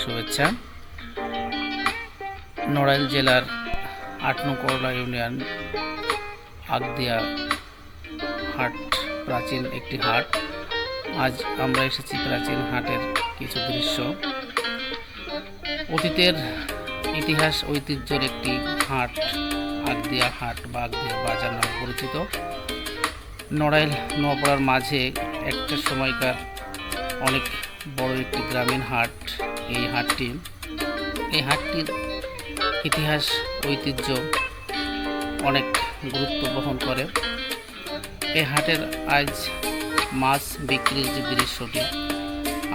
শুভেচ্ছা। নড়াইল জেলার আট করলা ইউনিয়ন আগদিয়া হাট প্রাচীন একটি হাট। আজ আমরা এসেছি প্রাচীন হাটের কিছু দৃশ্য। অতীতের ইতিহাস, ঐতিহ্যের একটি হাট আগদিয়া হাট বা আগদিয়া বাজার নামে পরিচিত। নড়াইল নোয়াপাড়ার মাঝে একটা সময়কার অনেক বড় একটি গ্রামীণ হাট, এই হাটটি। এই হাটটির ইতিহাস, ঐতিহ্য অনেক গুরুত্ব বহন করে। এই হাটের আজ মাছ বিক্রির যে দৃশ্যটি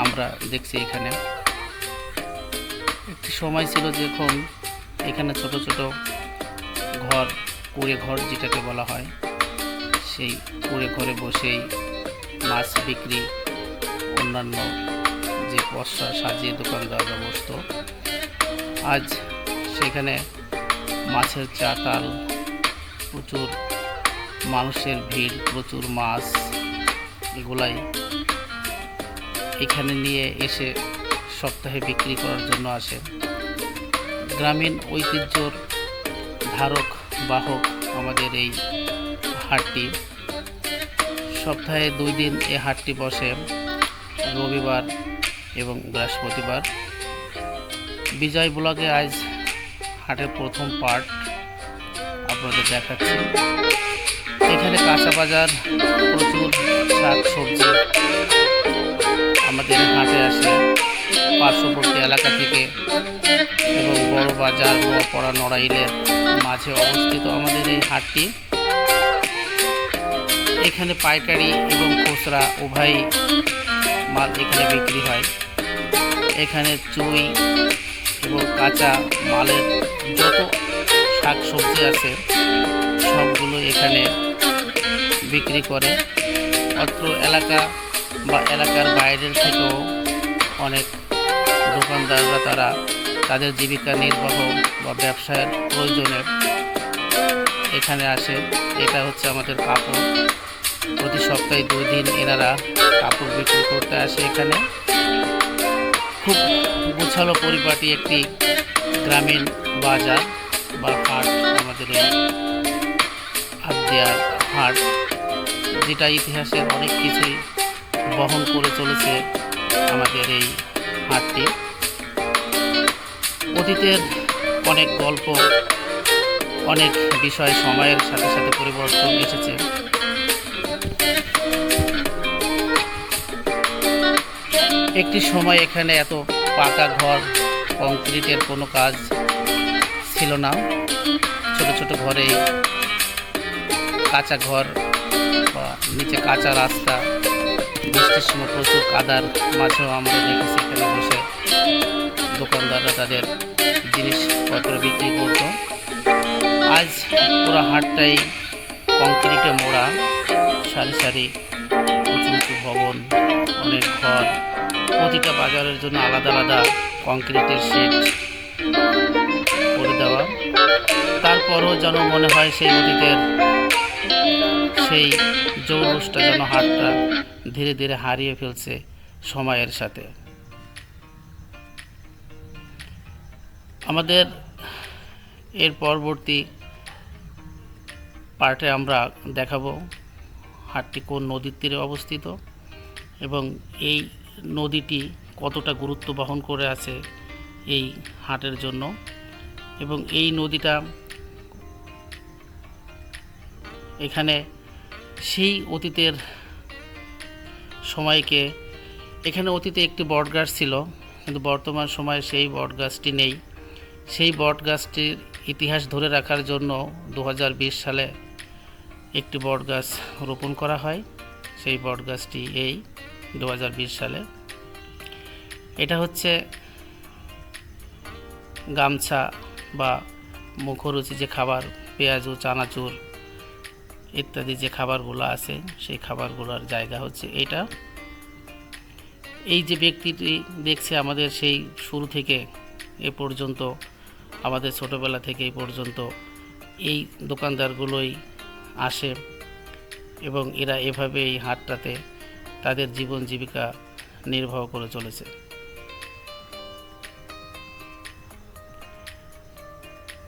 আমরা দেখছি এখানে, একটি সময় ছিল যখন এখানে ছোট ছোট ঘর, কুড়ে ঘর যেটাকে বলা হয়, সেই কুড়ে ঘরে বসেই মাছ বিক্রি অন্যান্য যে পশা সাজিয়ে দোকানদাররা বসত আজ সেখানে মাছের চাতাল, প্রচুর মানুষের ভিড়, প্রচুর মাছ এগুলাই এখানে নিয়ে এসে সপ্তাহে বিক্রি করার জন্য আসে। গ্রামীণ ঐতিহ্যর ধারক, বাহক আমাদের এই হাটটি। সপ্তাহে দুই দিন এ হাটটি বসে। রবিবার এবং বৃহস্পতিবার। বিজয় ব্লগে আজ হাটের প্রথম পার্ট আপনাদের দেখাচ্ছি। এখানে কাঁচা বাজার, প্রচুর শাক সবজি আমাদের হাটে আসে। পার্শ্ববর্তী এলাকা থেকে এবং বড় বাজার নোয়াপড়া নড়াইলের মাঝে অবস্থিত আমাদের এই হাটটি। এখানে পাইকারি এবং খুচরা উভয় মাল এখানে বিক্রি হয়। এখানে চুই এবং কাঁচা মালের যত শাক সবজি আছে, সবগুলো এখানে বিক্রি করে। অত্র এলাকা বা এলাকার বাইরের থেকেও অনেক দোকানদাররা তারা তাদের জীবিকা নির্বাহ বা ব্যবসায়ের প্রয়োজনে এখানে আসে। এটা হচ্ছে আমাদের কাপড় প্রতি সপ্তাহে দুই দিন এনারা কাপড় বিক্রি করতে আসে এখানে। খুব গোছালো পরিপাটি একটি গ্রামীণ বাজার বা হাট আমাদের এই আদিয়ার হাট, যেটা ইতিহাসের অনেক কিছুই বহন করে চলেছে আমাদের এই হাটটি। অতীতের অনেক গল্প, অনেক বিষয় সময়ের সাথে সাথে পরিবর্তন এসেছে। একটি সময় এখানে এত পাকা ঘর, কংক্রিটের কোনো কাজ ছিল না। ছোট ছোট ঘরে কাঁচা ঘর বা নিচে কাঁচা রাস্তা, বৃষ্টির সময় প্রচুর কাদার মাঝেও আমরা দেখেছি এখানে বসে দোকানদাররা তাদের জিনিসপত্র বিক্রি করত। আজ পুরো হাটটাই কংক্রিটে মোড়া। সারি সারি উঁচু উঁচু ভবন, অনেক ঘর, প্রতিটা বাজারের জন্য আলাদা আলাদা কংক্রিটের সেট করে দেওয়া। তারপরও যেন মনে হয় সেই অতীতের সেই জৌলুসটা যেন হাটটা ধীরে ধীরে হারিয়ে ফেলছে সময়ের সাথে। আমাদের এর পরবর্তী পার্টে আমরা দেখাবো হাটটি কোন নদীর তীরে অবস্থিত? এবং এই নদীটি কতটা গুরুত্ব বহন করে আছে এই হাটের জন্য? এবং এই নদীটা এখানে সেই অতীতের সময়কে, এখানে অতীতে একটি বট গাছ ছিল, কিন্তু বর্তমান সময়ে সেই বট গাছটি নেই। সেই বট গাছটির ইতিহাস ধরে রাখার জন্য দু হাজার বিশ সালে একটি বট গাছ রোপণ করা হয়। সেই বট গাছটি এই দু হাজার বিশ সালে। এটা হচ্ছে গামছা বা মুখরুচি যে খাবার, পেঁয়াজু চানাচুর ইত্যাদি যে খাবারগুলো আছে, সেই খাবারগুলোর জায়গা হচ্ছে এটা। এই যে ব্যক্তিটি দেখছে আমাদের সেই শুরু থেকে এ পর্যন্ত, আমাদের ছোটোবেলা থেকে এই পর্যন্ত, এই দোকানদারগুলোই আসে এবং এরা এভাবে এই হাটটাতে তাদের জীবন জীবিকা নির্বাহ করে চলেছে।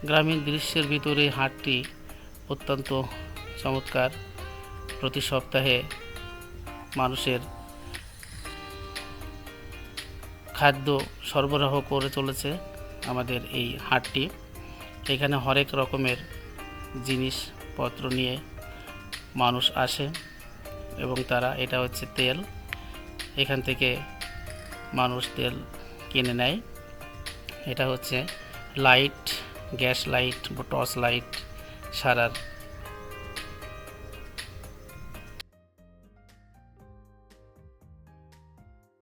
গ্রামীণ দৃশ্যের ভিতরে হাটটি অত্যন্ত চমৎকার। প্রতি সপ্তাহে মানুষের খাদ্য সরবরাহ করে চলেছে আমাদের এই হাটটি। এখানে হরেক রকমের জিনিস জিনিসপত্র নিয়ে মানুষ আসে এবং তারা, এটা হচ্ছে তেল। এখান থেকে মানুষ তেল কিনে নেয়। এটা হচ্ছে লাইট, গ্যাস লাইট বা টর্চ লাইট সারার